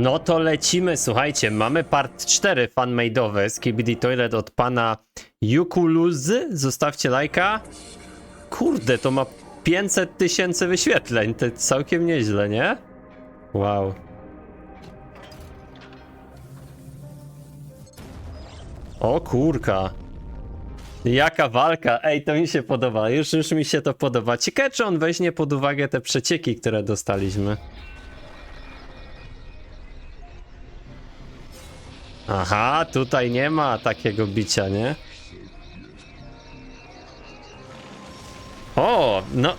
No to lecimy, słuchajcie, mamy part 4 fanmade'owe z KBD Toilet od pana Yukuluzy. Zostawcie lajka. Kurde, to ma 500 tysięcy wyświetleń, to całkiem nieźle, nie? Wow. O kurka. Jaka walka, ej, to mi się podoba, już, już mi się to podoba. Ciekawe, czy on weźmie pod uwagę te przecieki, które dostaliśmy. Aha, tutaj nie ma takiego bicia, nie? O, no.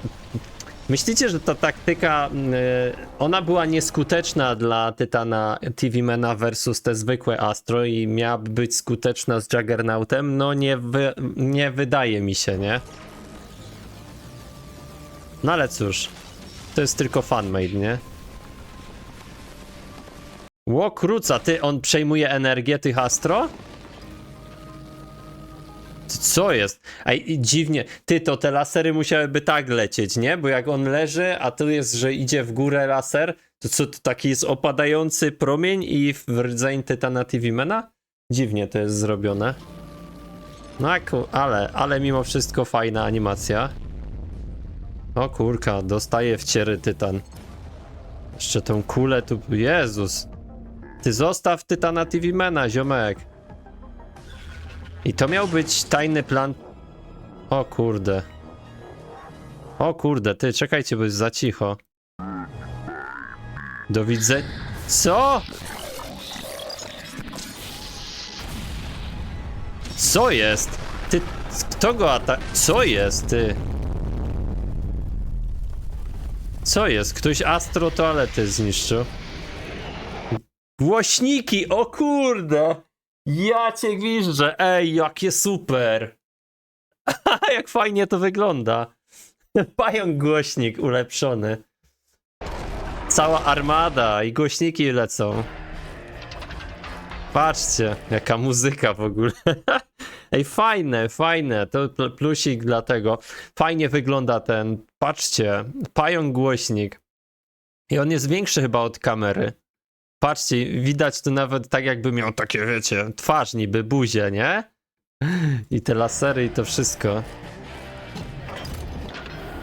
Myślicie, że ta taktyka, y, ona była nieskuteczna dla Tytana TV Mena versus te zwykłe Astro i miałaby być skuteczna z Juggernautem? No nie, wy, nie wydaje mi się, nie? No ale cóż, to jest tylko fanmade, nie? Ło, kruca, ty, on przejmuje energię tych Astro? Co jest? I dziwnie. Ty, to te lasery musiałyby tak lecieć, nie? Bo jak on leży, a tu jest, że idzie w górę laser, to co, to taki jest opadający promień i w rdzeń Tytana Mena? Dziwnie to jest zrobione. No ale, ale mimo wszystko fajna animacja. O kurka, dostaje wciery Tytan. Jeszcze tą kulę tu... Jezus! Ty zostaw Tytana TV Mena, ziomek. I to miał być tajny plan. O kurde. O kurde, ty czekajcie, bo jest za cicho. Do widzenia. Co? Co jest? Ty, kto go atak... Co jest, ty? Co jest? Ktoś astro toalety zniszczył. Głośniki, o kurde! Ja cię gwiżdżę, ej, jakie super! Jak fajnie to wygląda. Pająk głośnik ulepszony. Cała armada i głośniki lecą. Patrzcie, jaka muzyka w ogóle. Ej, fajne, fajne. To pl- plusik dlatego. Fajnie wygląda ten. Patrzcie, pająk głośnik. I on jest większy chyba od kamery. Patrzcie, widać tu nawet tak jakby miał takie, wiecie, twarz niby, buzię, nie? I te lasery i to wszystko.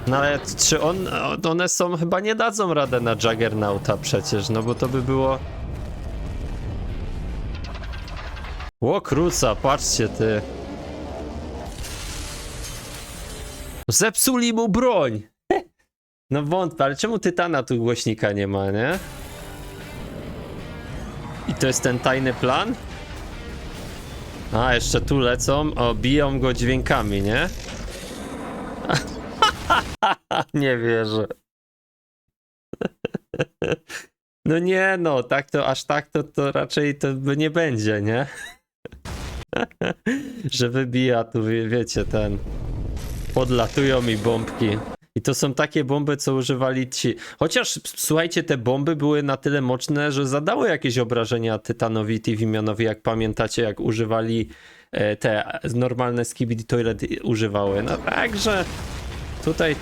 No ale czy on, one są, chyba nie dadzą radę na Juggernauta przecież, no bo to by było... Ło kruca, patrzcie ty. Zepsuli mu broń! No wątpię, ale czemu Tytana tu głośnika nie ma, nie? I to jest ten tajny plan? A, jeszcze tu lecą. O, biją go dźwiękami, nie? nie wierzę. No nie no, tak to, aż tak to, to raczej to by nie będzie, nie? Że wybija tu, wie, wiecie, ten... Podlatują mi bombki. I to są takie bomby, co używali ci. Chociaż słuchajcie, te bomby były na tyle mocne, że zadały jakieś obrażenia Tytanowi Tivimianowi, jak pamiętacie, jak używali e, te normalne Skibidi Toilet używały. No także tutaj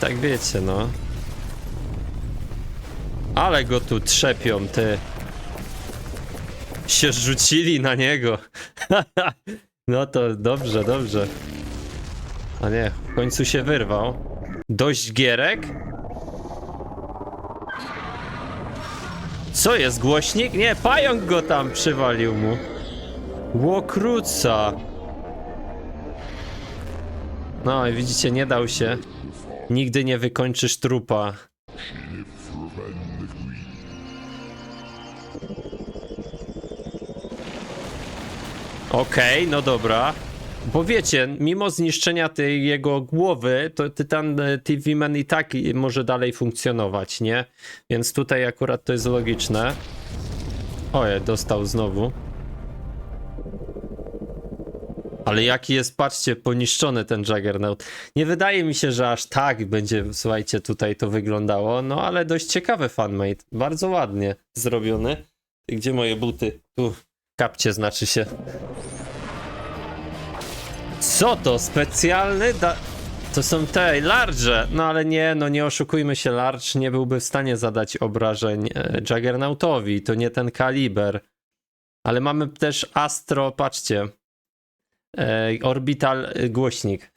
tak wiecie, no. Ale go tu trzepią, ty. Się rzucili na niego. no to dobrze, dobrze. A nie, w końcu się wyrwał. Dość gierek? Co jest, głośnik? Nie, pająk go tam przywalił mu. Łokruca. No i widzicie, nie dał się. Nigdy nie wykończysz trupa. Okej, no dobra. Bo wiecie, mimo zniszczenia tej jego głowy, to Tytan e, TV Man i tak może dalej funkcjonować, nie? Więc tutaj akurat to jest logiczne. Oje, dostał znowu. Ale jaki jest, patrzcie, poniszczony ten Juggernaut. Nie wydaje mi się, że aż tak będzie, słuchajcie, tutaj to wyglądało, no ale dość ciekawy fanmate. Bardzo ładnie zrobiony. Gdzie moje buty? Tu, kapcie znaczy się. Co to? Specjalny da... To są te large, no ale nie, no nie oszukujmy się, large nie byłby w stanie zadać obrażeń e, Juggernautowi, to nie ten kaliber. Ale mamy też Astro, patrzcie, e, orbital e, głośnik.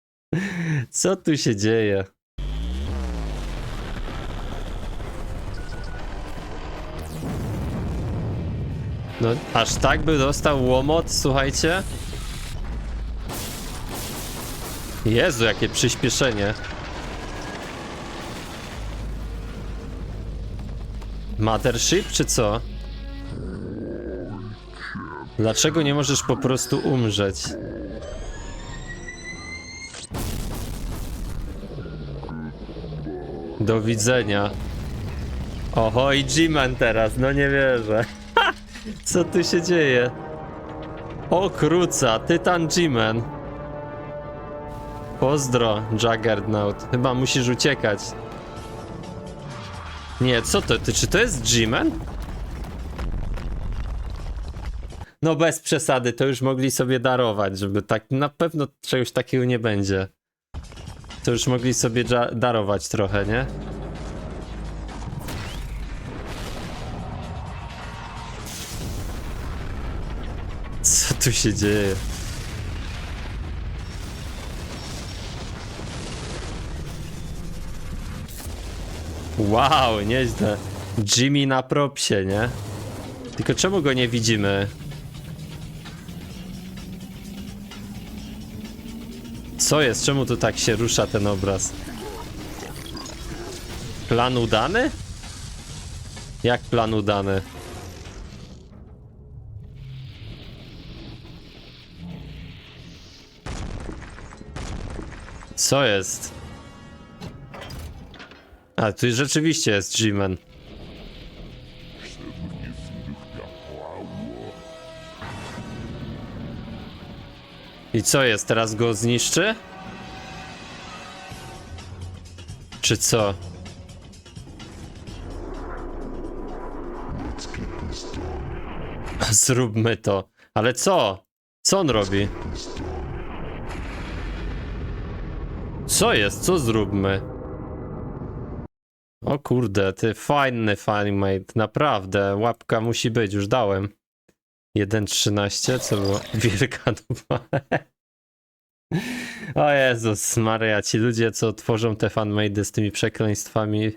Co tu się dzieje? No, aż tak by dostał łomot, słuchajcie? Jezu, jakie przyspieszenie. Mothership, czy co? Dlaczego nie możesz po prostu umrzeć? Do widzenia. Oho, i G-Man teraz, no nie wierzę. Co tu się dzieje? O kruca, Tytan G-Man. Pozdro, Juggernaut. Chyba musisz uciekać. Nie, co to? Ty, czy to jest G-Man? No bez przesady, to już mogli sobie darować, żeby tak, na pewno czegoś takiego nie będzie. To już mogli sobie darować trochę, nie? Co tu się dzieje? Wow, nieźle. Jimmy na propsie, nie? Tylko czemu go nie widzimy? Co jest? Czemu tu tak się rusza ten obraz? Plan udany? Jak plan udany? Co jest? A, tu rzeczywiście jest G-Man. I co jest? Teraz go zniszczy? Czy co? Zróbmy to. Ale co? Co on robi? Co jest? Co zróbmy? O kurde, ty fajny fanmate, naprawdę. Łapka musi być, już dałem. 1.13, co było? Wielka dupa. O Jezus Maria, ci ludzie, co tworzą te fanmade z tymi przekleństwami.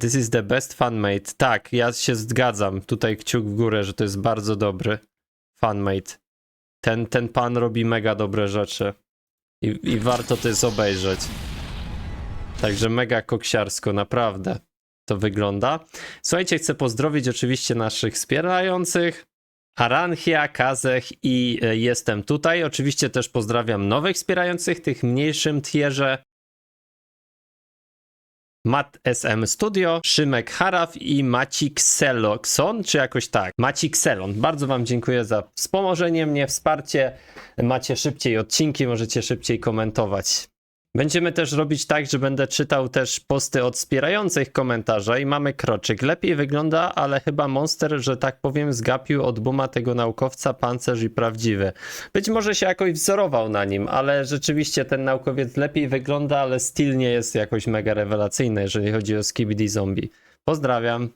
This is the best fanmate. Tak, ja się zgadzam. Tutaj kciuk w górę, że to jest bardzo dobry fanmate. Ten, ten pan robi mega dobre rzeczy. I, I warto to jest obejrzeć. Także mega koksiarsko, naprawdę to wygląda. Słuchajcie, chcę pozdrowić oczywiście naszych wspierających. Aranchia, Kazech i e, jestem tutaj. Oczywiście też pozdrawiam nowych wspierających, tych mniejszym tierze. Matt SM Studio, Szymek Haraf i Macik Selokson, czy jakoś tak. Macik Selon. Bardzo Wam dziękuję za wspomożenie mnie, wsparcie. Macie szybciej odcinki, możecie szybciej komentować. Będziemy też robić tak, że będę czytał też posty od wspierających komentarza i mamy kroczyk. Lepiej wygląda, ale chyba Monster, że tak powiem, zgapił od buma tego naukowca pancerz i prawdziwy. Być może się jakoś wzorował na nim, ale rzeczywiście ten naukowiec lepiej wygląda, ale styl nie jest jakoś mega rewelacyjny, jeżeli chodzi o Skibidi Zombie. Pozdrawiam.